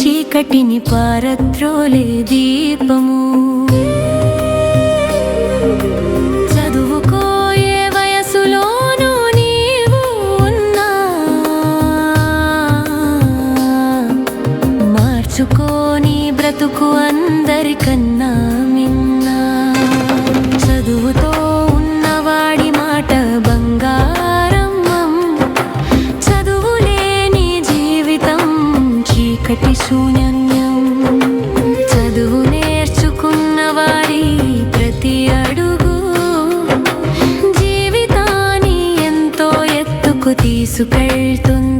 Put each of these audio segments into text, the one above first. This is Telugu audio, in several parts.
చీకటిని పారత్రోలే దీపము. చదువుకోయే మార్చుకోని బ్రతుకు అందరికన్నా. తీసుకెళ్తుంది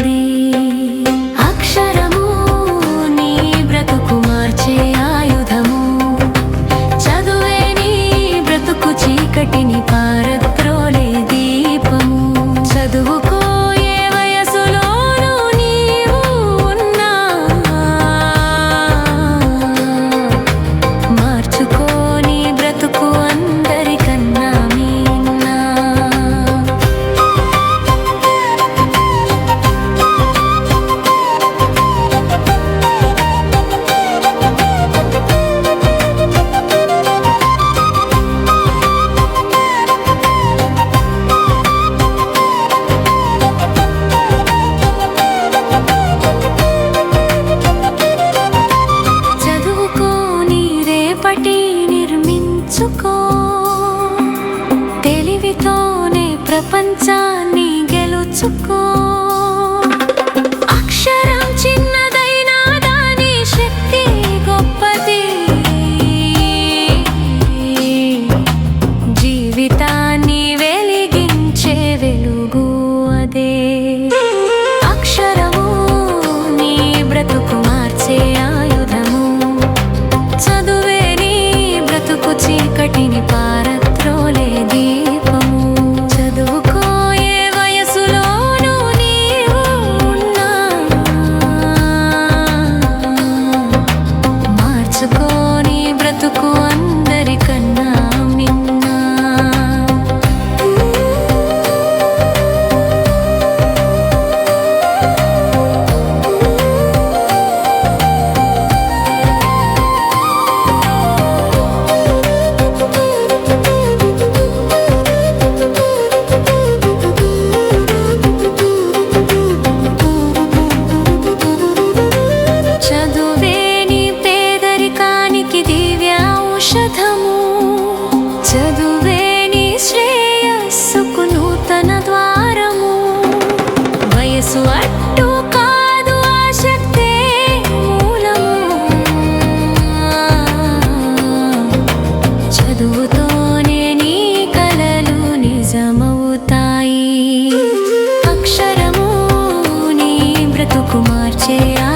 ప్రపంచాన్ని గెలుచుకో kumar cheyá